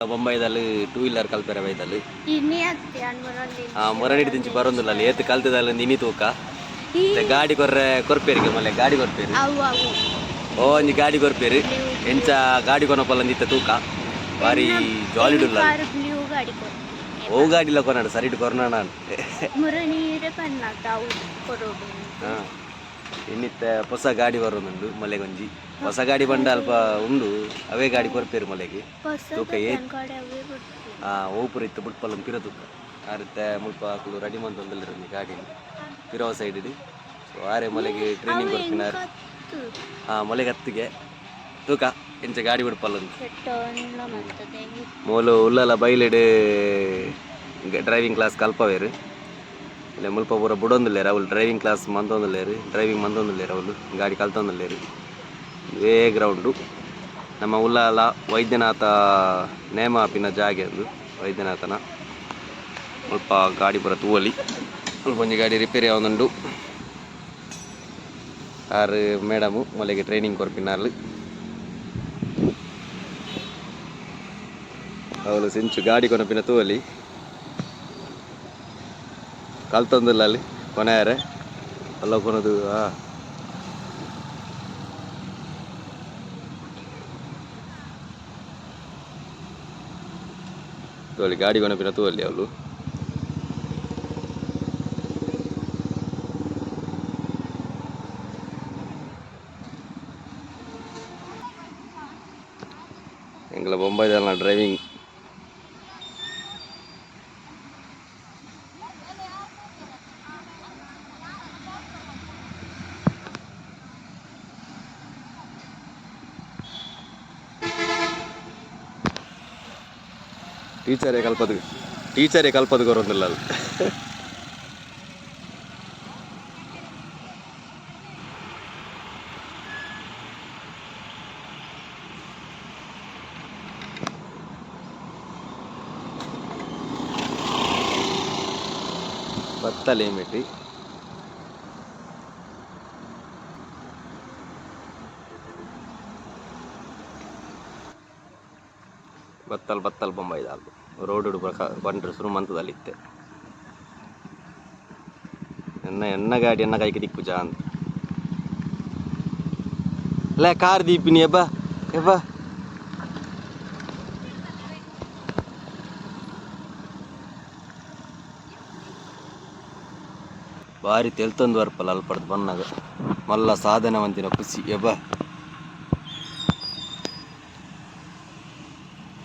ಬೊಂಬೈದಲ್ಲಿ two wheeler ಕಲ್ಪೆರೆ ಬೈದಲ್ಲಿ. ಆ ಮೊರಣಿಡಿ ದಿಂಚಿ ಬರೋದಿಲ್ಲ ಅಲ್ಲಿ. ಏತ್ ಕಲ್ತಿದ್ದಲ್ಲಿ ನಿನಿ ತೂಕ. ಗಾಡಿ ಕೊರ್ರೆ ಕೊರ್ಪೇರಿಗೆ ಮಲ್ಲೆ ಗಾಡಿ ಕೊರ್ಪೇರಿ. ಓ ಒಂಜಿ ಗಾಡಿ ಕೊರ್ಪೇರಿ. ಎಂಚ ಗಾಡಿ ಕೊನಪಲ್ಲ ನಿತ್ತ ತೂಕ. ಬಾರಿ ಜಾಲಿ ಡುಲ್ಲ ಓ ಗಾಡಿ ಇಲ್ಲ ಗಾಡಿಲ ಕೊನಾಡು ಮುರ ಪನ್ನಾತ ಅವು ಕೊಡೋದು. ಹಾ. ಇನ್ನಿತ್ತ ಹೊಸ ಗಾಡಿ ಬರೋದುಂಡು ಮಲೆಗೊಂಜಿ ಹೊಸ ಗಾಡಿ ಬಂಡ ಅಲ್ಪ ಉಂಡು ಅವೇ ಗಾಡಿ ಬರ್ಪೇರು ಮಲೆಗೆ. ತೂಕ ಏ ಆ ಓಪುರ ಇತ್ತು ಬುಟ್ಪಲ್ಲ ಪಿರ ತೂಕ. ಆರುತ್ತೆ ಮುಲ್ಪ ಹಾಕಲು ರೆಡಿ ಮಂತಂದಲ್ಲಿ ಗಾಡಿ ಪಿರವ ಸೈಡ್ ಇಡಿ ಸೊ ಆರೆ ಮಲೆಗೆ ಟ್ರೈನಿಂಗ್ ಬರ್ತೀನಿ ಆ ಮಲೆಗೆ ಹತ್ತಿಗೆ. ತೂಕ ಎಂಚ ಗಾಡಿ ಬಿಡ್ಪಲ್ಲ ಮೂಲು ಉಲ್ಲಲ ಬೈಲೆಡ್ ಡ್ರೈವಿಂಗ್ ಕ್ಲಾಸ್ ಕಲ್ಪವೇರು ಇಲ್ಲ ಮುಲ್ಪ ಪೂರ ಬುಡೊಂದುಲ್ಲೇರು ಅವಳು ಡ್ರೈವಿಂಗ್ ಕ್ಲಾಸ್ ಮಂತೊಂದುಲ್ಲೇರು ಡ್ರೈವಿಂಗ್ ಮಂತೊಂದುಲ್ಲೇರು ಅವಳು ಗಾಡಿ ಕಲ್ತೊಂದುಲ್ಲೇರು ಇದೇ ಗ್ರೌಂಡು. ನಮ್ಮ ಉಲ್ಲಾಲ ವೈದ್ಯನಾಥ ನೇಮ ಆಪಿನ ಜಾಗೆ ಅದು, ವೈದ್ಯನಾಥನ. ಸ್ವಲ್ಪ ಗಾಡಿ ಬರ ತೂವಲಿ ಸ್ವಲ್ಪ ಒಂಜಿ ಗಾಡಿ ರಿಪೇರಿ ಆವೊಂದುಂಡು ಆರು ಮೇಡಮು ಮೊಲೆಗೆ ಟ್ರೈನಿಂಗ್ ಕೊರ್ಪಿನಾರ್ಲು ಅವಳು ಸಿಂಚು ಗಾಡಿ ಕೊನಪಿನ ತೂವಲಿ ಕಲ್ತೊಂದಿಲ್ಲ ಅಲ್ಲಿ, ಕೊನೆಯಾರೆ. ಅಲ್ಲ ಕೊನದು ಆ ತೋಲಿ ಗಾಡಿ ಕೊನಪಿನ ತೂವಲ್ಲಿ ಅವಳು ಎಂಗ್ಲ ಬೊಂಬೈದಲ್ಲ ಡ್ರೈವಿಂಗ್ ಟೀಚರೇ ಕಲ್ಪದು ಟೀಚರೇ ಕಲ್ಪದು ಗೊರೊಂದಿಲ್ಲ ಅಲ್ಲಿ ಬತ್ತಲೆ ಬತ್ತಲ್ ಬತ್ತಲ್ ಬೊಂಬೈದ ಅಲ್ಲಿ ರೋಡ್ ಬಂಡ್ರೆ ಶುರು ಎನ್ನ ಎನ್ನ ಗಾಡಿ, ಎನ್ನ ಕೈಗೆ ಜಾ ಅಂತ. ಅಲ್ಲ ಕಾರ್ ದೀಪಿನಿ, ಎಬ್ಬ ಎಬ್ಬ. ಭಾರಿ ತೆಲ್ತೊಂದು ಬರ್ಪಲ್ಲ ಅಲ್ಪಡ್ದು ಬನ್ನಾಗ ಮಲ್ಲ ಸಾಧನವಂತಿನ ಖುಷಿ ಎಬ್ಬ.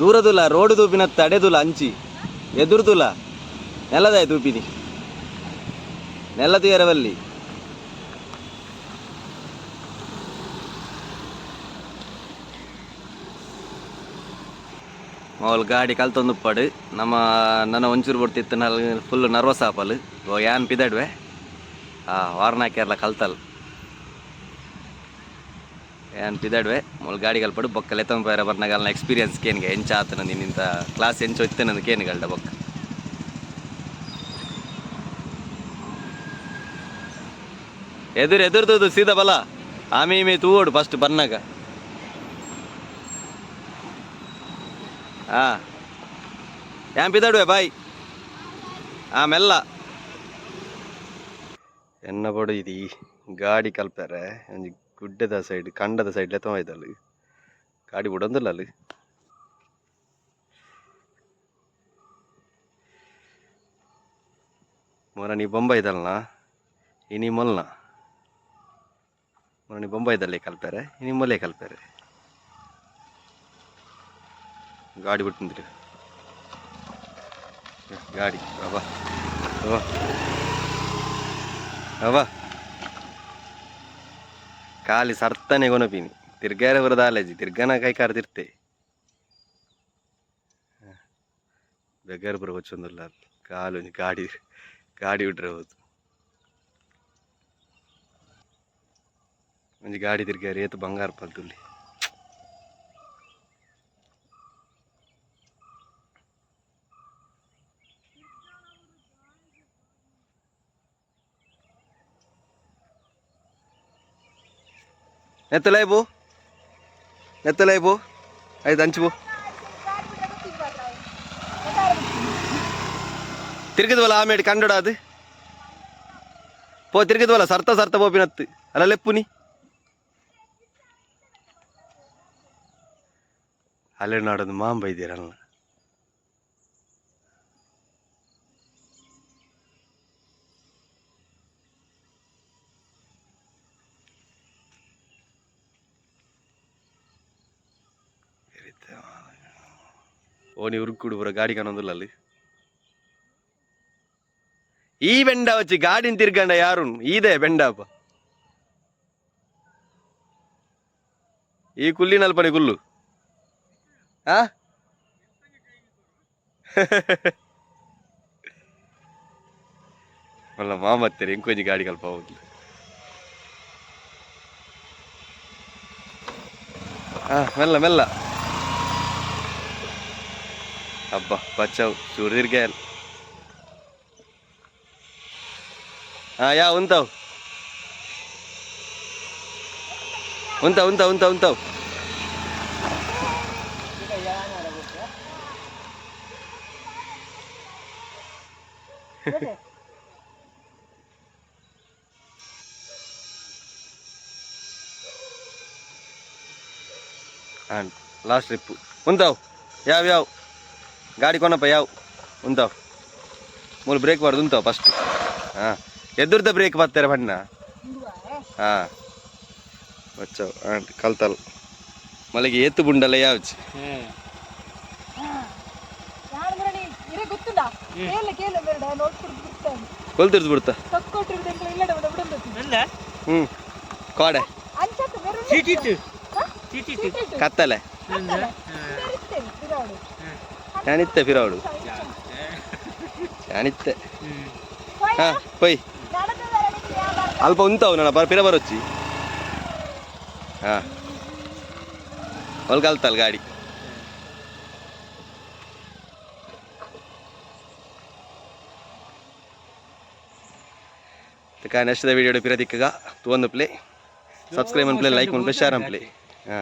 ದೂರದುಲ ರೋಡ್ ದೂಪಿನ ತಡೆದುಲ ಅಂಚಿ. ಎದುರುದುಲ ನೆಲದಾಯ ತೂಪಿನಿ ನೆಲದು ಎರವಲ್ಲಿ ಮಾವಲ್ ಗಾಡಿ ಕಲ್ತೊಂದು ಪಡು. ನಮ್ಮ, ನನ್ನ ಒಂಚೂರು ಬಿಡ್ತಿತ್ತು ನಲ್ ಫುಲ್ ನರ್ವಸ್ ಆಪಲ್. ಯಾನ್ ಪಿದಡ್ವೆ? ಆ ವಾರ್ನಾಕ್ಯರ್ಲ ಕಲ್ತಲ್. ಏನ್ ಪಿದಡ್ವೆ ಮೊಲ್ ಗಾಡಿ ಕಲ್ಪಡು ಬೊಕ್ಕ ಲೆತ್ತಂ ಬೇರೆ ಬರ್ನಾಗಲ್ನ ಎಕ್ಸ್ಪೀರಿಯನ್ಸ್ ಕೇನ್ಗೆ ಎಂಚ ಆತನ ನಿನ್ನಿಂತ ಕ್ಲಾಸ್ ಎಂಚ ಹೊತ್ತೇನಂದು ಕೇನ್ಗಲ್ಡ ಬೊಕ್ಕ. ಎದುರು ಎದುರ್ದು ಸೀದಾ ಬಲ. ಆಮಿ ಈಮೆ ತೂಡು ಫಸ್ಟ್ ಬರ್ನಾಗ. ಹಾಂ ಏನ್ ಪಿದಾಡುವೆ ಬಾಯ್. ಆ ಮೆಲ್ಲ. ಎನ್ನ ಬಡು ಇದು. ಗಾಡಿ ಕಲ್ಪರೆ ಗುಡ್ಡದ ಸೈಡ್ ಕಂಡದ ಸೈಡ್ ಲೆತ್ತ ಅಲ್ಲಿ ಗಾಡಿ ಬಿಡೊಂದಿಲ್ಲ ಅಲ್ಲಿ. ಮೊರ, ನೀ ಇದಲ್ಲ ಇನಿ ಮೊಲ್ನ? ಮೊರ, ನೀ ಬೊಂಬೈದಲ್ಲಿ ಕಲ್ಪಾರೆ ಇನಿ ಮೊಲೆ ಕಲ್ಪಾರೆ ಗಾಡಿ ಬಿಟ್ಟು ಗಾಡಿ ಅವ ಅವ ಖಾಲಿ ಸರ್ತನೆ ಗೊನಪೀನಿ ತಿರ್ಗಾರ ಬರೋದ ಅಲ್ಲಜಿ ತಿರ್ಗಾನ ಕೈಕಾರ ತಿರ್ತೆ ಬೆಗಾರ ಬರೋ ಹೊಚ್ಚೊಂದಿಲ್ಲ ಕಾಲು ಒಂದು ಗಾಡಿ ಗಾಡಿ ಬಿಟ್ರೆ ಹೋದು ಒಂದು ಗಾಡಿ ತಿರ್ಗಾರಿ ಏತು ಬಂಗಾರ ಪಲ್ತುಲ್ಲಿ ಎತ್ತಲೈ ಬೋ ಎತ್ತಲೈ ಬೋ ಆಯ್ತು ಹಂಚು ಬೋ ತಿರ್ಗಿದ್ವಲ್ಲ ಆಮೇಲೆ ಕಂಡಡ ಅದು ಪೋ ತಿರ್ಗಿದ್ವಲ್ಲ ಸರ್ತ ಸರ್ತ ಪೋಪಿನತ್ತು ಅಲ್ಲ ಲೆಪ್ಪುನಿ ಅಲ್ಲೇ ನಾಡೊಂದು ಮಾಂಬ ഓനി ഉരുക്കൂട് ಬರೋ ಗಾಡಿ ಕಾಣೊಂದಿಲ್ಲ ಈ ಬೆಂಡ ವಚ್ಚಿ ಗಾಡಿನ ತಿರ್ಕಂಡ ಯಾರು ಇದೆ ಬೆಂಡಪ್ಪ ಈ ಕುಲ್ಲಿನಲ್ಪನೆ ಕುಲ್ಲು. ಆ? ಅಲ್ಲ ಮಾಮತ್ತೇರಿ ಇಂಕೊಂಚಿ ಗಾಡಿ ಕಲ್ಪ ಹೋಗ್ಲಿ ಹಾ ಮೆಲ್ಲ ಮೆಲ್ಲ. Abah pacau surir gel. Ah ya untau. Untau untau untau untau. And last report. Untau. Ya, ya. ಗಾಡಿ ಕೊನಪ್ಪ ಯಾವ ಉಂತಾವ್ ಮೂಲ ಬ್ರೇಕ್ ಬಾರ್ದು ಉಂತಾವ್ ಫಸ್ಟ್ ಹಾಂ ಎದುರ್ದ ಬ್ರೇಕ್ ಬರ್ತಾರೆ ಬಣ್ಣ ಹಾಂ వచ్చావు అంటే కలతాలు మళ్ళీ ఎత్తు బుండలు యావచ్చు ಯಾರು ಇರೇ ಗೊತ್ತುಂಟಾ ಕೇಳ ಕೇಳ ಬೇಡ ನೋಡ್ಕೊಂಡು ಬಿಡ್ತಾನೆ కొలుతురు బిడతా ತಕ್ಕೊಟ್ಟಿರ್ದಂಗೆ ಇಲ್ಲಡ ಬಿಡಂಬತ್ತಿ ಹ್ಞೂ కోడే ಅಂಚತ್ತ ಬೇರೆ ಚೀಟಿಟ್ಟು కత్తలే ಇರ್ತೇನೆ ಬಿರಾಡು ഞാനിത്തെ ഫിറാവള് ഞാനിത്തെ ಹಾ, ಪೈ. ಅಲ್ಪ ಉಂತಾವು ನಾನು ಬರ ಪಿರ ಬರೋಚ್ಚಿ. ಹಾ. ಒಲ್ ಕಲ್ತಲ್ ಗಾಡಿ. ತಕ್ಕ ನೆಕ್ಸ್ಟ್ ವಿಡಿಯೋ ಪಿರ ದಿಕ್ಕಗ ತೂಂದು ಪ್ಲೇ ಸಬ್ಸ್ಕ್ರೈಬ್ ಪ್ಲೇ ಲೈಕ್ ಅನ್ಪ್ಲೇ ಶೇರ್ ಪ್ಲೇ ಹಾ.